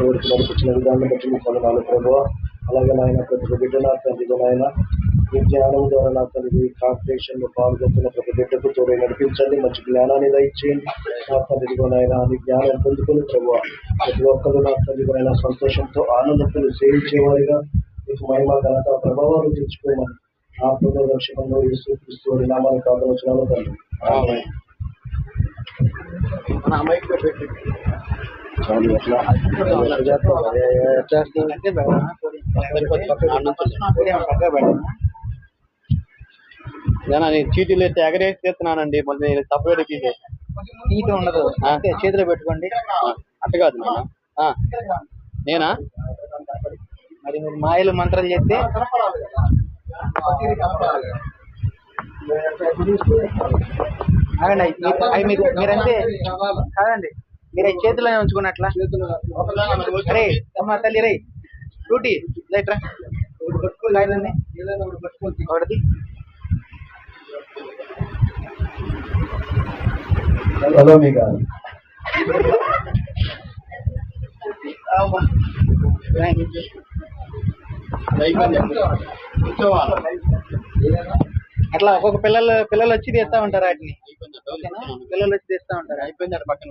ఇంతవరకు నడిపించిన విధానం బట్టి మీకు వందనాలు ప్రభావ అలాగే నాయన ప్రతి ఒక్క బిడ్డ నా తండ్రి నాయన మీ జ్ఞానం ద్వారా నా తండ్రి కాంపిటీషన్లో పాల్గొంటున్న ప్రతి బిడ్డకు తోడే నడిపించండి మంచి జ్ఞానాన్ని దయచేయండి నా తండ్రి నాయన అది జ్ఞానం పొందుకుని ప్రభావ ప్రతి ఒక్కరు నా తండ్రి నాయన సంతోషంతో ఆనందంతో సేవించేవారిగా మీకు మహిమ ఘనత ప్రభావాలు తెచ్చుకోమని ఆ పునర్రక్షకంలో యేసు క్రీస్తు వారి నామాన్ని కాదవచనాలు తండ్రి ఆమేన్. పెట్టి చాలు ఎట్లా నేను చీటీలు ఎగరేసి తీస్తున్నానండి. మళ్ళీ సపరేట్ తీసే నీట్ ఉండదు. అంటే చేతిలో పెట్టుకోండి. అట్ట కాదు. నేనా? మరి మీరు మాయలు మంత్రాలు అవి మీరు- అవి మీరు మీరంతే. కాదండి. మీరు అవి చేతిలోనే ఉంచుకున్నట్లా? అరే అమ్మ తల్లి రే డ్యూటీ లైట్రా? ఒకటి. హలో మీ కాదు అట్లా ఒక్కొక్క పిల్లలు పిల్లలు వచ్చి తీస్తా ఉంటారు వాటిని. ఓకేనా? పిల్లలు వచ్చి తీస్తా ఉంటారు. అయిపోయింది అక్కడ పక్కన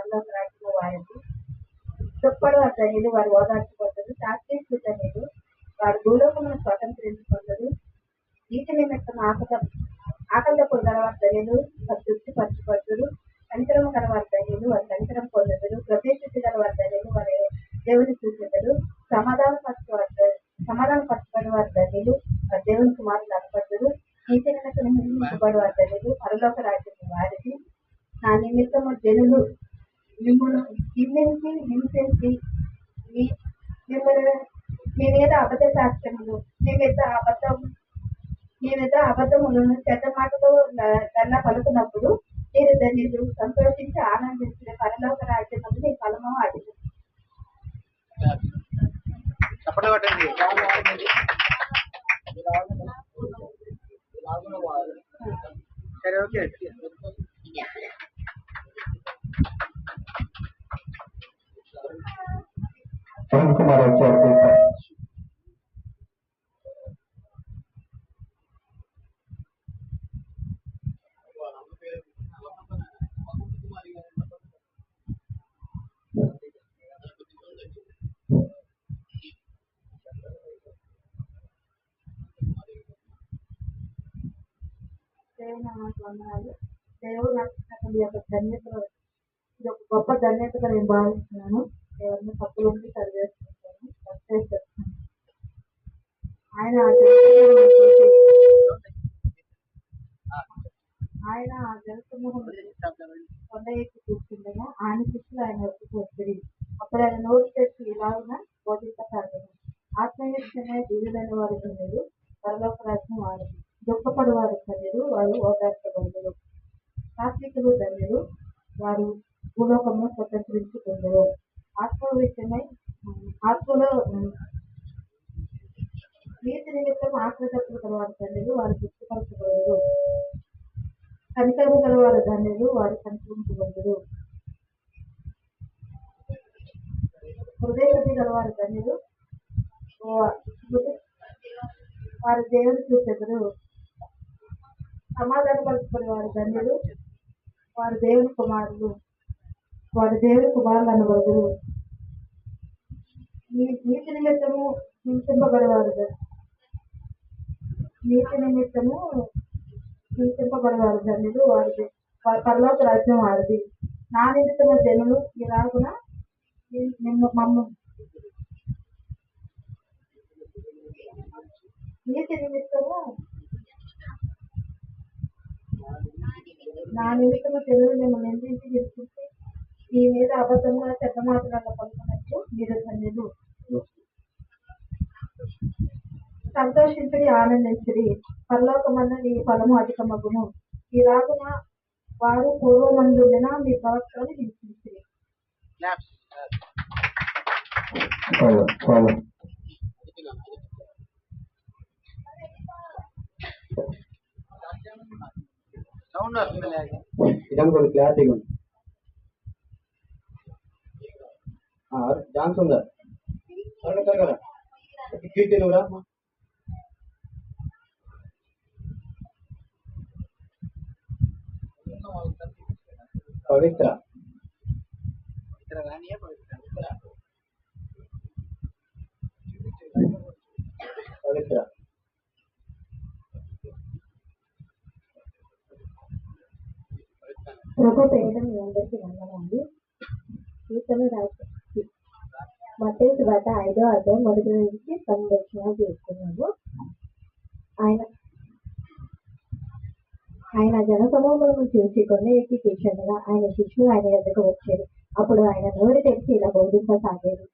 వారి తల్లిలు వారు ఓదార్చుకుంటారు. శాస్త్రీయ తల్లిలు వారు భూలోకమును స్వతంత్రించుకుంటారు నీటి నిమిత్తం ఆకత ఆకలితో పొందల వారి తల్లిలు వారు తృప్తి పరచుకుంటారు కనికరము గల వారి తల్లిలు వారు కనికరం పొందరు. ప్రవేశించి గల వారి తల్లిలు వారు దేవుని చూసేదారు సమాధాన పరచుకోవాలి సమాధాన పరచుకునే వారి తల్లిలు వారు దేవుని కుమారులు అనపడ్డారు నీతి నిమిత్తం హింసించబడి వారి తల్లిలు పరలోక రాజ్యం వారికి నా నిమిత్తము జనులు హింసించి మీ- మిమ్మల్ని మీద అబద్ధ సాక్ష్యములు మీద అబద్ధం మీద అబద్ధములను చెడ్డ మాటలు దల్ల పలుకున్నప్పుడు మీరు దాన్ని సంతోషించి ఆనందించిన పరలోక రాజ్యం మీ ఫలము అది సరే ఓకే. పవన్ కుమార్ వచ్చారు తీసుకో. దేవుని నామానికి వందనాలు దేవుడు నాకు ఇచ్చినటువంటి ఈ యొక్క ధన్యతలు ఇది ఒక గొప్ప ధన్యతగా నేను భావిస్తున్నాను ఎవరైనా తప్పులు ఉంటే సరి చేసుకుంటాను సక్సెస్ చేస్తాను ఆయన ఆయన ఆ జనసమూహం కొండ ఎక్కి కూర్చుండగా ఆయన శిష్యులు ఆయన వద్దకు వచ్చి అప్పుడు ఆయన నోరు తెచ్చి ఇలాగున బోధించసాగాను ఆత్మీయమైన దీవులైన వారు మీరు పరలోక రాజ్యం వారు దుఃఖపడి వారు ధన్యులు వారు ఓదార్చబడరు సాత్వికులు ధన్యులు వారు భూలోకంలో స్వతంత్రించుకుందరు. ఆత్మ విషయమై ఆత్మలో ఉమ్, నీతి నిమిత్తం ఆశ్రదప్పులు కలవారు ధన్యులు వారు గుర్తుపరచబడరు కనికరము గలవారు ధన్యులు వారు కనికరించబడరు హృదయశుద్ధి గలవారు ధన్యులు వారి వారు దేవుని చూసెదరు సమాధానపరచబడి వారి ధన్యులు వారు దేవుని కుమారులు వారు దేవుని కుమారులు అనబడుదురు నీతి నిమిత్తము హింసింపబడేవారు నీతి నిమిత్తము హింసింపబడవారు ధన్యులు వారిది. వారి పరలోక రాజ్యం వారిది. నా నిమిత్తము జనులు ఇలాగున నిన్ను మమ్మ. నీతి నిమిత్తము నా నిమిత్తము తెలుగు మేము నిందించి తీసుకుంటే మీ మీద అబద్ధంగా చెడ్డ మాటలను పలుకున్నట్టు ధన్యులు సంతోషించడి ఆనందించడి. పరలోకమన్న నీ ఫలము అధికమగును. ఇలాగున వారు పూర్వమందున మీ ప్రవర్తనను హింసించి సౌండ్ వస్తుంది ఉంది. జాన్స్ ఉందా? త్వరగా త్వరగా కీర్తి కూడా పవిత్ర ఇక్కడ కానీ పవిత్ర ప్రభు పేరిట మీ అందరికీ వందనాలు కీర్తన రాసి మత్తయి వార్త ఐదో అధ్యాయం మొదటి నుంచి సందర్శన చేసుకున్నాము ఆయన ఆయన జన సమూహములను చూసి కొండ ఎక్కి కూర్చుండగా ఆయన శిష్యులు ఆయన ఎద్దకు వచ్చారు. అప్పుడు ఆయన నోరు తెరిచి ఇలా బోధించసాగారు.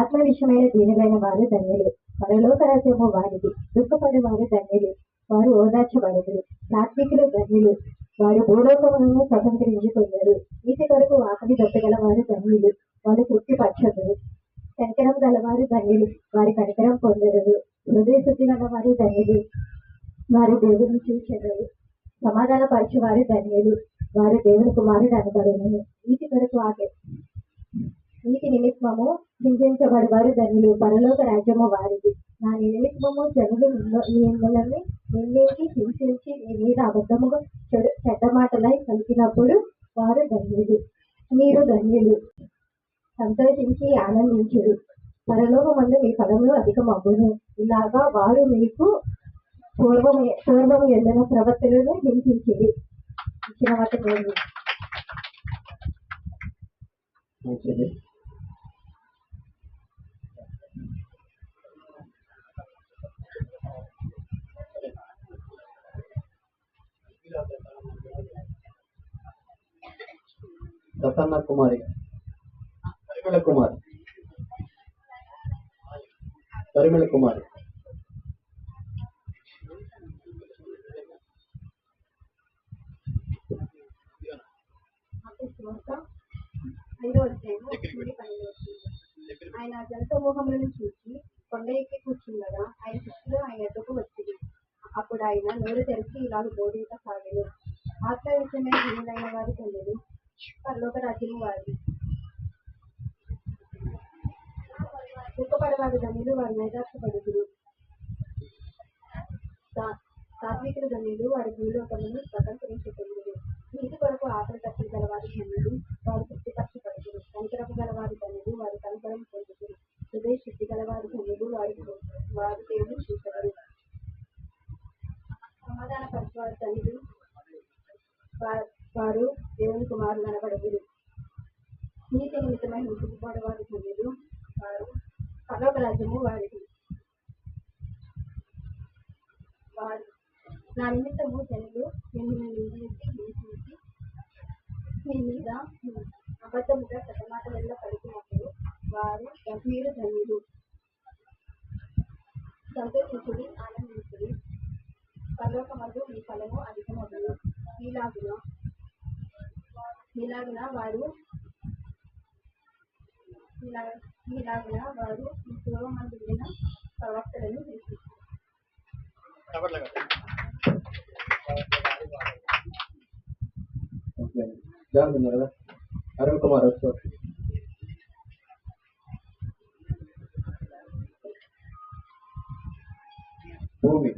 ఆత్మ విషయమైన దీనిపైన వారు ధన్యులు. పరలోక రాజ్యము వారిది. దుఃఖపడే వారు ధన్యులు. వారు ఓదార్చబడదురు. సాత్వికులు ధన్యులు. వారు భూలోకములను స్వతంత్రించుకున్నారు నీటి కొరకు ఆకలి దొట్టగల వారు ధన్యులు. వారు తృప్తి పరచదురు కనికరం గలవారు ధన్యులు వారి కనికరం పొందరు హృదయ శుద్ధి గలవారు ధన్యులు వారి దేవుని చూచెదరు సమాధాన పరిచేవారు ధన్యులు. వారి దేవుని కుమారుడు అనబడును. నీటి కొరకు ఆగే నీటి నిమిత్తము హింసించబడి వారు ధన్యులు. పరలోక రాజ్యము వారిది. నా నిమిత్తము జనులు మిమ్మ- మిమ్మల్ని నిందించి హింసించి మీ మీద అబద్ధముగా చెడు చెడ్డ మాటలై కలిగినప్పుడు వారు ధన్యులు. మీరు ధన్యులు. సంతోషించి ఆనందించరు పరలోకమందు మీ ఫలములు అధికమగును ఇలాగా వారు మీకు పూర్వం పూర్వం ఎల్లిన ప్రవర్తనను హింసించింది ఇచ్చిన వాటి మంచిది. ప్రసన్న కుమారి. పరిమళ కుమారి. పరిమళ కుమారి. ఆయన జనసమూహములను చూసి కొండ ఎక్కి కూర్చుండగా ఆయన శిష్యులు ఆయన ఎద్దకు వచ్చింది. అప్పుడు ఆయన నోరు తెరిచి ఇలాగ బోధించసాగారు ఆత్మ విషయమైన వారి తండ్రి పరలోక రాజ్యము వారి ఆ ధనులు వారి మేధాక్షపడుతురు సాత్వికులు ధనులు వారి భూలోకమును స్వతంత్రించుకున్నారు నీటి కొరకు ఆకలి తప్పులు గలవారి ధనులు వారు తృప్తిపరచబడుతురు. కనికరపు గలవారి ధనులు వారు కనికరం పొందుతురు. హృదయ శుద్ధి గలవారి ధనులు వారి వారు దేవుని చూసగరు సమాధాన పరచువారి ధనులు వారు దేవుని కుమారులు అనబడదురు. నీతి నిమిత్తమై హింసించబడే వారి ధనులు వారు పరలోక వారిది వారు నా నిమిత్తము జనులు మిమ్మల్ని నిందించి హింసించి మీ మీద అబద్ధముగా శతమాటలలో పలికినప్పుడు వారు గంభీర ధన్యులు. సంతోషించుడి ఆనందించుడి. పర్లోకమందు మీ ఫలము అధికమగును. ఈలాగున ఇలాగున వారు ఇలా- ఈలాగున వారు మీ పూర్వమందున్న ప్రవక్తలను హింసించారు ఓకే జాగ్రత్త ఉన్నారు కదా అరుణ్ కుమార్ వచ్చారు భూమి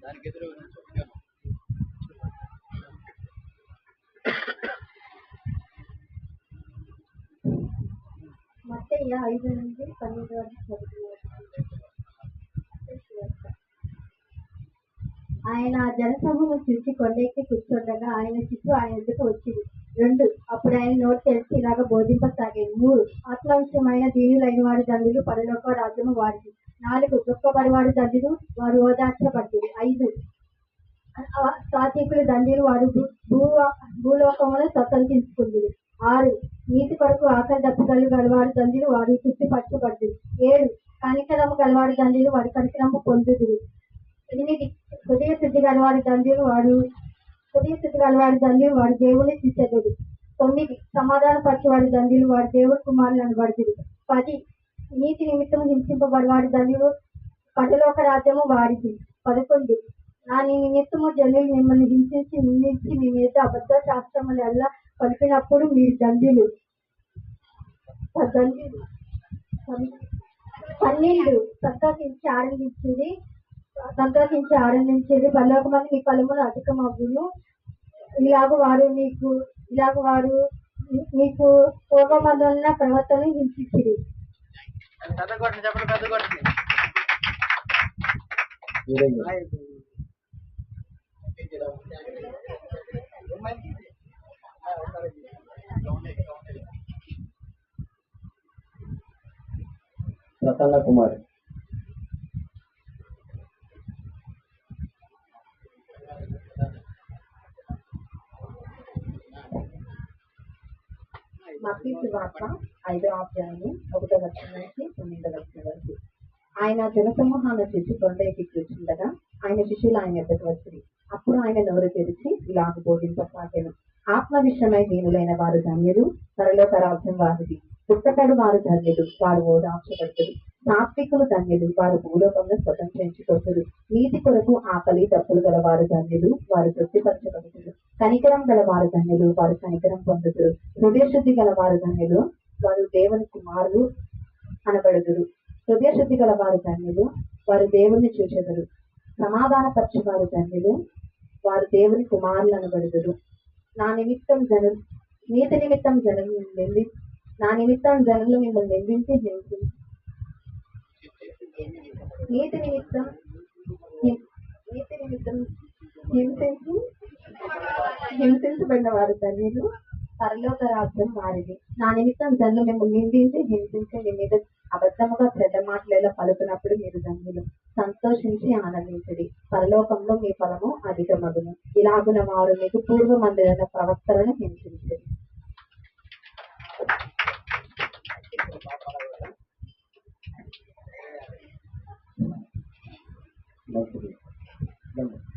దానికి ఎదురు మత్తయ్య ఐదు నుండి పన్నెండు వరకు చదువుతున్నారు ఆయన పిలిచి కొండెక్కి కూర్చుండగా ఆయన చుట్టూ ఆయన వచ్చింది? రెండు అప్పుడు ఆయన నోటు తెలిసి ఇలాగ బోధింపసాగాడు. మూడు ఆత్మ విషయమైన దీనులైన వారి తండ్రులు పరలోక రాజ్యము వారిది. నాలుగు దుఃఖపడివాడు తండ్రులు వారు ఓదార్చబడ్డారు. ఐదు ఆ సాత్వికులు వారు భూ- భూ భూలోకమును స్వతంత్రించుకుంది ఆరు నీతి కొరకు ఆకలి దప్పుగలు గలవాడు తండ్రి వారు తృప్తి పరచబడ్డు ఏడు కనికరము గలవాడు తండ్రి వారి కనికరము పొందుదురు. ఎనిమిది హృదయ శుద్ధి గలవారి తండ్రి వాడు హృదయ శుద్ధి గలవారి తండ్రి వాడు దేవుని శిష్యుడు తొమ్మిది సమాధాన పరచువాడి తండ్రి వాడు దేవుడు కుమారులు అనబడుతుంది పది నీతి నిమిత్తం హింసింపబడివాడి తండ్రి పరలోక రాజ్యము వాడిది. పదకొండు నా నీ నిమిత్తము జనులు మిమ్మల్ని హింసించి నిందించి మీ మీద అబద్ధ శాస్త్రములల్లా పలికినప్పుడు మీరు దండ్యులు దండ్యులు పన్నెండు సంతోషించి ఆనందించింది సంతోషించి ఆనందించేది. పరలోకమంది మీ ఫలములు అధికమవును ఇలాగ వారు మీకు ఇలాగ వారు మీకు పూర్వమందున్న ప్రవర్తన హింసించిరి. ప్రసన్న కుమారి. మత్తయి వార్త ఐదో అధ్యాయము ఒకటో వచ్చిన నుంచి తొమ్మిదో వచ్చిన వరకు. ఆయన జనసమూహాన్ని చూసి కొండ ఎక్కి కూర్చుండగా ఆయన శిష్యులు ఆయన ఎద్దకు వచ్చింది అప్పుడు ఆయన నోరు తెరిచి ఇలాగ బోధింపసాగాను. ఆత్మ విషయమై దీనులైన వారు ధన్యులు పరలోక రాజ్యం వారిది. పుట్టకడు వారు ధన్యులు వారు ఓదార్చబడుతుంది సాత్వికులు ధన్యులు వారు భూలోకంలో స్వతంత్రించుకుంటారు నీతి కొరకు ఆకలి తప్పులు గల వారు ధన్యులు వారు తృప్తిపరచబడుతారు. కనికరం గలవారు ధన్యులు వారు కనికరం పొందుతారు హృదయ శుద్ధి గల ధన్యులు వారు దేవుని కుమారులు అనబడుదురు. హృదయ శుద్ధి గల వారు ధన్యులు వారు దేవుణ్ణి చూచెదరు. సమాధాన వారు ధన్యులు వారు దేవుని కుమారులు అనబడుదురు. నా నిమిత్తం జను నీతి నిమిత్తం జనం నింది నా నిమిత్తం జనులు మిమ్మల్ని నిందించి హింసించి నీతి నిమిత్తం నీతి నిమిత్తం హింసించి హింసించబడిన వారు ధన్యులు. పరలోక రాజ్యం వారిది నా నిమిత్తం జనులు మిమ్మల్ని నిందించి హింసించి మీ మీద అబద్ధముగా చెడ్డ మాటలలో పలుకున్నప్పుడు మీరు ధన్యులు. సంతోషించి ఆనందించడి. పరలోకంలో మీ ఫలము అధికమగును. ఇలాగున వారు మీకు పూర్వమందులైన ప్రవక్తలను హింసించడి Thank you.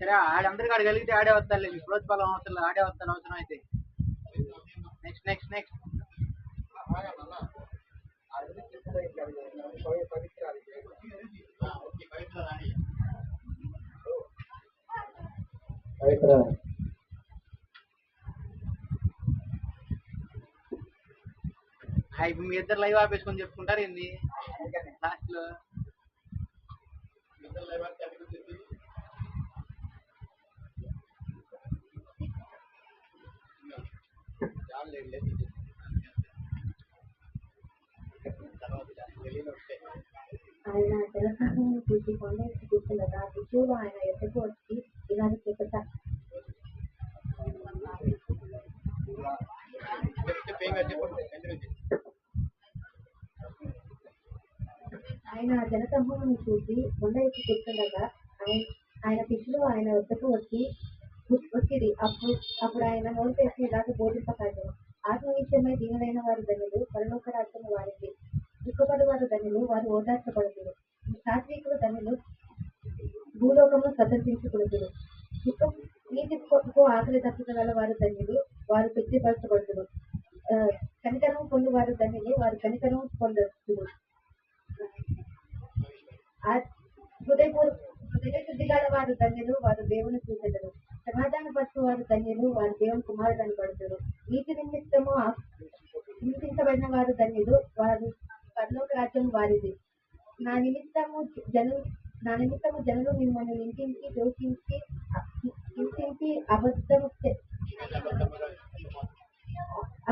సరే ఆడందరికి ఆడగలిగితే ఆడే వస్తాను ప్రోత్సాహం అవసరం ఆడే వస్తాను అవసరం అయితే. నెక్స్ట్ నెక్స్ట్ నెక్స్ట్ పవిత్ర ఇప్పుడు మీ ఇద్దరు లైవ్ ఆపేసుకొని చెప్పుకుంటారు ఏంది? లాస్ట్లో ఆయన జలసంఘం చూసి కొండ కూర్చుండగా శిశువులు ఆయన ఎద్దకు వచ్చి ఇలాగ చెప్పుట ఆయన జనసమూహం చూసి కొండ ఎక్కి కూర్చుండగా ఆయన ఆయన శిష్యులు ఆయన వద్దకు వచ్చి వచ్చింది అప్పుడు అప్పుడు ఆయన నోరు తెచ్చి ఇలాగ బోధింపసాగారు ఆత్మ విషయమై దీనులైన వారి ధనులు పరలోక రాజ్యం వారికి దుఃఖపడి వారు ధనులు వారు ఓదార్చబడుతురు సాత్వికులు ధనులు భూలోకము స్వతంత్రించుకుంటురు దుఃఖం నీతి కొరకు ఆకలి తప్పుగల వారు ధన్యులు వారు తృప్తిపరచబడుతురు కనికరం పొందు వారు ధన్యులు వారు కనికరం పొందొచ్చురు హృదయపూర్ గల వారు ధన్యులు వారు దేవుని చూసేదరు సమాధాన పరచు వారు ధన్యులు వారు దేవుని కుమారుడు అనబడతారు నీతి నిమిత్తము హింసించబడిన వారు ధన్యులు వారు పరలోక రాజ్యం వారిది. నా నిమిత్తము జను నా నిమిత్తము జనులు మిమ్మల్ని ఇంటించి దూషించి హింసించి అబద్ధము అబద్ధము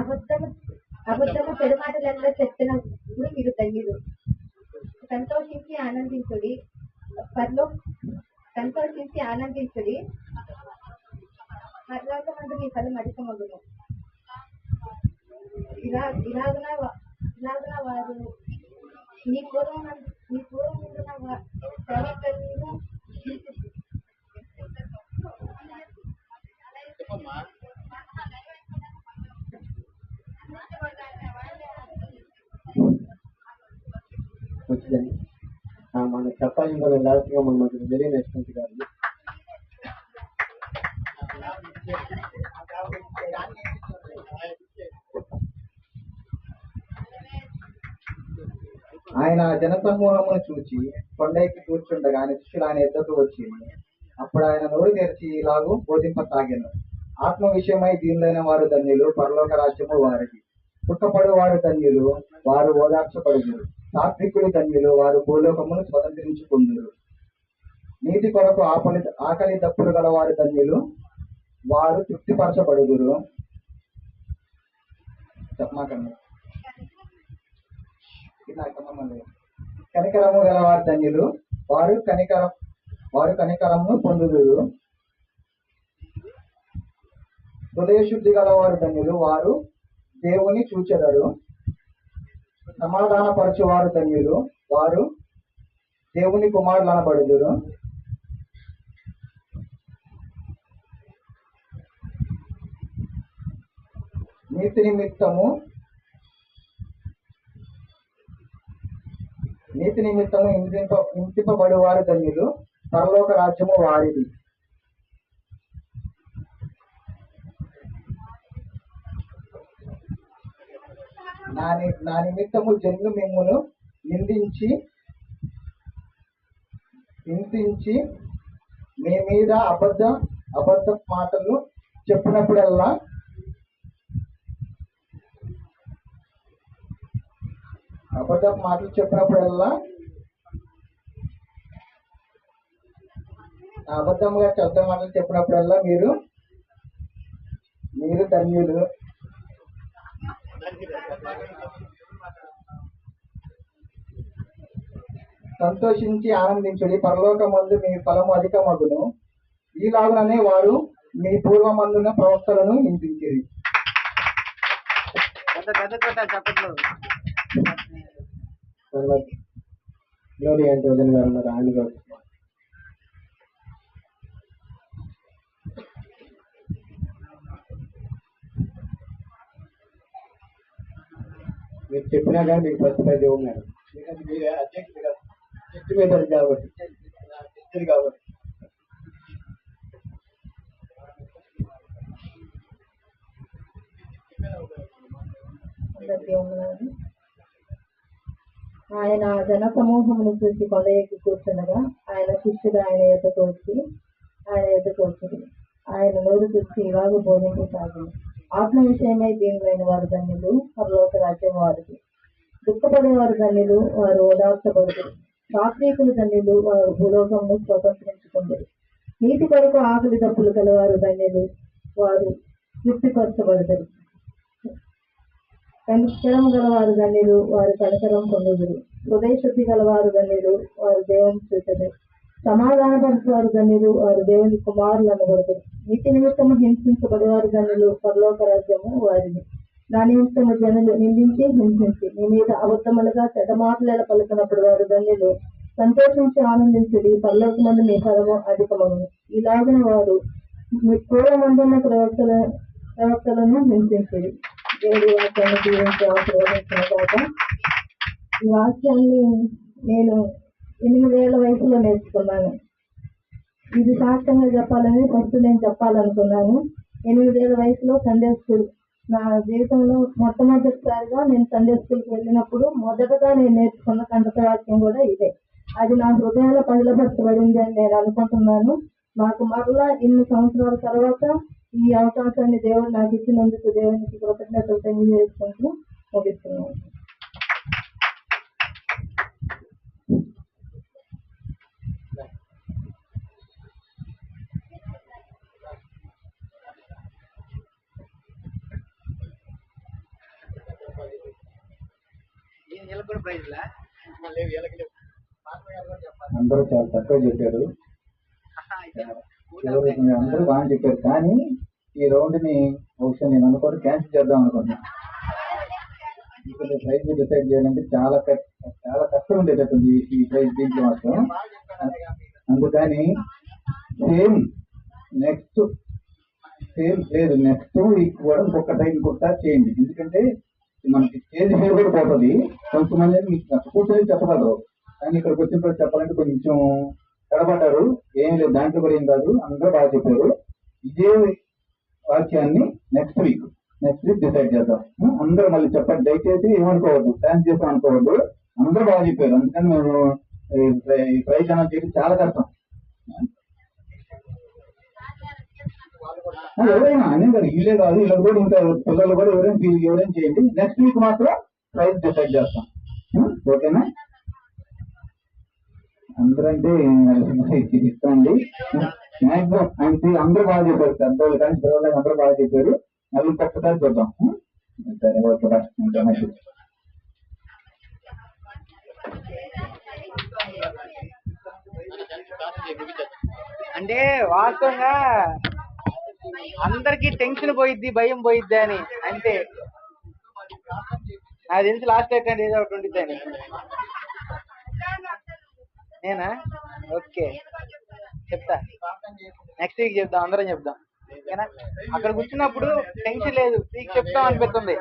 అబద్ధము అబద్ధము చెడుమాటలలో కూడా మీరు ధన్యులు. సంతోషించి ఆనందించుడి. పర్లో సంతోషించి ఆనందించుడి. పర్లోకమందు మీ ఫలం అధికమగును. ఇలా ఇలాగున వా- ఇలాగున వారు. మీ పూర్వం మీ పూర్వం ఉన్న వా- మంచిదని. మన చెప్పాలి కూడా లాస్ట్గా మన మనకు తెలియనేటువంటి గారు. ఆయన జనసమూహమును చూచి కొండ కూర్చుండగా ఆయన శిష్యులు ఆయన ఎద్దకు వచ్చి అప్పుడు ఆయన నోరు తెరిచి ఇలాగూ బోధింపసాగాను. ఆత్మ విషయమై దీనులైన వారు ధన్యులు పరలోక రాజ్యము వారికి పుట్టపడు వారు ధన్యులు వారు ఓదార్చబడుగురు సాత్వికులు ధన్యులు. వారు భూలోకమును స్వతంత్రించుకుందురు. నీతి కొరకు ఆపలి ఆకలి దప్పులు గల వారు ధన్యులు. వారు తృప్తిపరచబడుదురు. చెప్పమాకండి కనికరము గల వారు ధన్యులు. వారు కనికరం వారు కనికరమును పొందుదురు. హృదయ శుద్ధి గలవారు ధన్యులు. వారు దేవుని చూచెదరు. సమాధాన పరచువారు ధన్యులు వారు దేవుని కుమారులు అనబడుదురు నీతి నిమిత్తము నీతి నిమిత్తము హింసింప హింసింపబడి వారు ధన్యులు. పరలోక రాజ్యము వారిది. నా ని- నా నిమిత్తము జన్లు మిమ్మును నిందించి నిందించి మీ మీద అబద్ధ అబద్ధ మాటలు చెప్పినప్పుడల్లా అబద్ధ మాటలు చెప్పినప్పుడల్లా అబద్ధంగా శబ్ద మాటలు చెప్పినప్పుడల్లా మీరు మీరు ధన్యులు. సంతోషించి ఆనందించుడి. పరలోకమందు మీ ఫలము అధికమగును. ఈలాగుననే వారు మీ పూర్వమందున ప్రవక్తలను హింసించిరి తర్వాత అంటే వదిన గారు ఉన్నారు. ఆయన గారు. మీరు చెప్పినా కానీ మీకు ప్రతిపై దేవుడు మేడం ఎందుకంటే మీరు అధ్యక్షుడు కదా. చెట్టు మీద కాబట్టి. చెట్టు కాబట్టి. ఆయన జన సమూహమును చూసి కొండ ఎక్కి కూర్చుండగా ఆయన శిష్యుడు ఆయన ఎద్దకు వచ్చి ఆయన ఎద్దకు వచ్చి ఆయన నోరు చూసి ఇలాగ బోధించసాగింది ఆత్మ విషయమై దీనులైన వారు ధన్యులు పరలోక రాజ్యం వారికి దుఃఖపడే వారు ధన్యులు వారు ఓదార్చబడదు. సాత్వికులు ధన్యులు వారు భూలోకమును స్వతంత్రించుకుందరు. నీటి కొరకు ఆకలి తప్పులు కలవారు ధన్యులు వారు తృప్తిపరచబడతారు కనికరం గలవారు ధన్యులు వారు కనకరం పొందుదురు. హృదయ శుద్ధి గలవారు ధన్యులు వారు దేవుని చూచదు సమాధానపరచువారు ధన్యులు వారు దేవుని కుమారులు అనబడుతారు నీతి నిమిత్తము హింసించబడేవారు ధన్యులు పరలోక రాజ్యము వారిని. నా నిమిత్తము జనులు నిందించి హింసించి నీ మీద అబద్ధములుగా చెడమాటల పలుకున్నప్పుడు వారు ధన్యులు సంతోషించి ఆనందించుడి పరలోకమందు మీ ఫలము అధికమగును. ఇలాగిన వారు మీ పూర్వమందున్న ప్రవక్తల ప్రవక్తలను హింసించేది దేవుడి వాక్యాన్ని దీవించి ఆశీర్వదించిన కాక వాక్యాన్ని నేను ఎనిమిదేళ్ళ వయసులో నేర్చుకున్నాను. ఇది సాక్ష్యంగా చెప్పాలని ఫస్ట్ నేను చెప్పాలనుకున్నాను. ఎనిమిదేళ్ళ వయసులో సండే స్కూల్ నా జీవితంలో మొట్టమొదటిసారిగా నేను సండే స్కూల్కి వెళ్ళినప్పుడు మొదటగా నేను నేర్చుకున్న కంటకవాక్యం కూడా ఇదే. అది నా హృదయంలో పదిలపరచబడింది అని నేను అనుకుంటున్నాను. నాకు మరలా ఇన్ని సంవత్సరాల తర్వాత ఈ అవకాశాన్ని దేవుడు నాకు ఇచ్చినందుకు దేవునికి కృతజ్ఞతలు తెలియజేసుకుంటూ ముగిస్తున్నాను వీళ్ళకి కూడా ప్రైజ్లా లేవు వీళ్ళకి లేవు అందరూ చాలా తక్కువ చెప్పారు. అందరూ బాగా చెప్పారు. కానీ ఈ రౌండ్ని బహుశా నేను అనుకోని క్యాన్సిల్ చేద్దాం అనుకున్నా ఇప్పుడు ప్రైజ్ డిసైడ్ చేయాలంటే చాలా చాలా కష్టం ఉండేటట్టుంది ఈ- ప్రైజ్ దీంట్లో మాత్రం. అందుకని సేమ్ నెక్స్ట్ సేమ్ లేదు నెక్స్ట్ వీక్ కూడా ఇంకొక టైం ఇంకొకసారి చేయండి. ఎందుకంటే మనకి చేంజ్ పేరు కూడా పోతుంది కొంతమంది మీకు అక్కడ కూర్చొని చెప్పగలరు కానీ ఇక్కడికి వచ్చినప్పుడు చెప్పాలంటే కొంచెం తడబడ్డారు ఏం లేదు దాంట్లో కూడా ఏం కాదు అందరూ బాగా చెప్పారు ఇదే వాక్యాన్ని next week next week decide చేద్దాం అందరూ మళ్ళీ చెప్పండి దయచేసి ఏమనుకోవద్దు ప్లాన్ చేసాం అనుకోవద్దు అందరూ బాగా చెప్పారు అందుకని మేము ఈ ప్ర- చేయడం చాలా కష్టం ఆ, ఎవరైనా అనే ఇల్లే కాదు ఇలా కూడా ఇంకా పిల్లలు కూడా ఎవరైనా ఎవరైనా చేయండి. నెక్స్ట్ వీక్ మాత్రం ప్రైజ్ డిసైడ్ చేస్తాం. Hmm? ఓకేనా? అందరంటే ఇస్తాండి మాక్సిమం అంటే అందరూ బాగా చెప్పారు. పెద్దవాళ్ళు కానీ పిల్లలు అందరూ బాగా చెప్పారు. మళ్ళీ ఒక్కసారి చూద్దాం. Hmm? సరే ఓకే బాయ్ అంటే వాస్తవంగా అందరికి టెన్షన్ పోయిద్ది భయం పోయిద్ది అని అంతే నాకు తెలిసి లాస్ట్ అటెండ్ ఏదో ఒకటి ఉండిద్ది అని. నేనా? ఓకే. చెప్తా. నెక్స్ట్ వీక్ చెప్దాం అందరం చెప్దాం. ఓకేనా అక్కడ కూర్చున్నప్పుడు టెన్షన్ లేదు. వీక్ చెప్తాం అనిపిస్తుంది.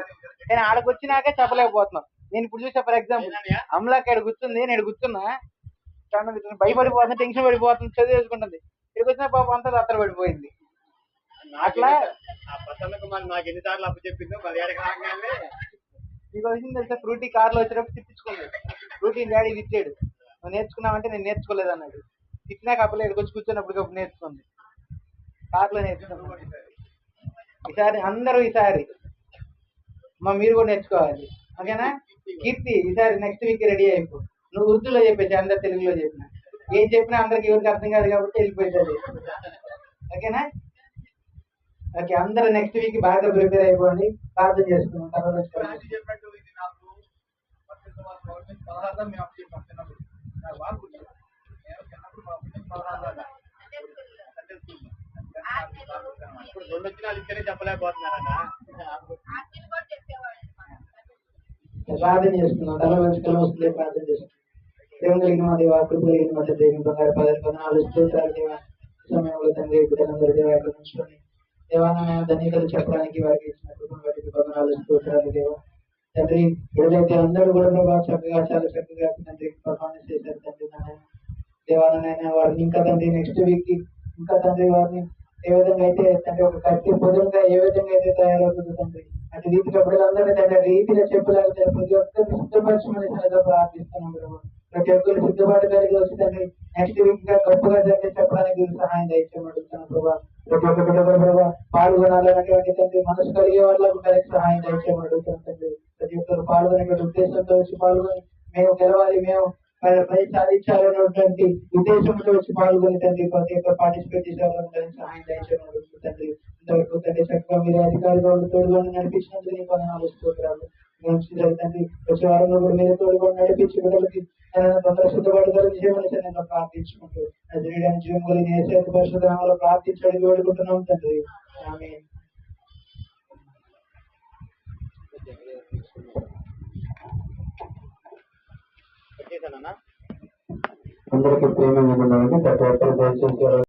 కానీ ఆడకు వచ్చినాక చెప్పలేకపోతున్నాం. నేను ఇప్పుడు చూసా ఫర్ ఎగ్జాంపుల్ అమలాకి ఇక్కడ కూర్చుంది నేను కూర్చున్నా చాలా భయపడిపోతుంది టెన్షన్ పడిపోతుంది చదివేసుకుంటుంది. ఇక్కడికి వచ్చిన పాపం అంతా అత్తర పడిపోయింది. అట్లా? ఆ ప్రసన్న కుమార్ నాకు ఎన్నిసార్లు అప్పు చెప్పిందో నీకు వచ్చింది తెలుసా? ఫ్రూటీ కార్లో వచ్చేటప్పుడు తిప్పించుకోలేదు ఫ్రూటీ డాడీ తిట్టాడు. నువ్వు నేర్చుకున్నావంటే నేను నేర్చుకోలేదు అన్నాడు. తిట్టినాక అప్పలే ఇక్కడికి వచ్చి కూర్చున్నప్పుడు నేర్చుకుంది. కార్లో నేర్చుకున్నాను ఈసారి అందరూ ఈసారి మా మీరు కూడా నేర్చుకోవాలి. ఓకేనా? కీర్తి ఈసారి నెక్స్ట్ వీక్ రెడీ అయిపో. నువ్వు ఉర్దూలో చెప్పేసి అందరు తెలుగులో చెప్పిన. ఏం చెప్పినా అందరికి ఎవరికి అర్థం కాదు కాబట్టి వెళ్ళిపోయింది ఓకేనా? ఓకే అందరూ నెక్స్ట్ వీక్ బాగా ప్రిపేర్ అయిపోండి. ప్రార్థన చేసుకున్నాం తర్వాత ప్రార్థన చేసుకున్నాం తల వంచుకొని వస్తుంది ప్రార్థన చేసుకున్నాం దేవుని కలిగిన మా దేవ కృప కలిగిన మా దేవి బంగారు పదవి పదనాలు స్తోత్రాలు దేవ. ఈ సమయంలో తండ్రి బిడ్డలందరూ దేవ అక్కడ ఉంచుకొని దేవాన ధన్యతలు చెప్పడానికి వారికి ఇచ్చిన కృపను వాటికి పదనాలు స్తోత్రాలు దేవా. తండ్రి ఎవరైతే అందరూ కూడా ప్రభావ చక్కగా చాలా చక్కగా తండ్రి పర్ఫార్మెన్స్ చేశారు తండ్రి నాయన. దేవాలనైనా వారిని ఇంకా తండ్రి నెక్స్ట్ వీక్ ఇంకా తండ్రి వారిని ఏ విధంగా అయితే తండ్రి ఒక కత్తి పొదంగా ఏ విధంగా అయితే తయారవుతుందో తండ్రి అటు రీతిలో బిడ్డలందరినీ తండ్రి ఆ రీతిలో చెప్పలేకపోతే ప్రతి ఒక్కరిని సిద్ధపరచమని సరిగ్గా ప్రార్థిస్తున్నాం ప్రభు. ప్రతి ఒక్కరు సిద్ధపాటు కలిగి వచ్చి తండ్రి నెక్స్ట్ వీక్గా గొప్పగా తండ్రి చెప్పడానికి సహాయం దయచేయమని అడుగుతున్నాం ప్రభా. ప్రతి ఒక్క బిడ్డ ప్రభావ ప్రభా పాల్గొనాలన్నటువంటి తండ్రి మనసు కలిగే వాళ్ళకు దానికి సహాయం దయచేయమని అడుగుతున్నాం తండ్రి ప్రతి ఒక్కరు పాల్గొనేటువంటి ఉద్దేశంతో వచ్చి పాల్గొని మేము గెలవాలి మేము మరి పై సాధించాలన్నటువంటి ఉద్దేశంతో వచ్చి పాల్గొని తండ్రి ప్రతి ఒక్కరు పార్టిసిపేట్ చేసేవాళ్ళకి దానికి సహాయం దయచేయమని అడుగుతుంది తండ్రి. తండ్రి చక్కగా మీరు అధికారులు వాళ్ళు తోడుగా నడిపించినందుకు నీకు వందనాలు స్తోత్రాలు. తండ్రి వచ్చే వారంలో కూడా మీరు తోడుగా నడిపించి బిడ్డలకి తొందర నేను ప్రార్థించుకుంటూ జీవం ఏసైతే ప్రార్థించడానికి వేడుకుంటున్నాం తండ్రి. ఆమె అందరికీ ప్రేమ ప్రతి ఒక్కరు దయచేసి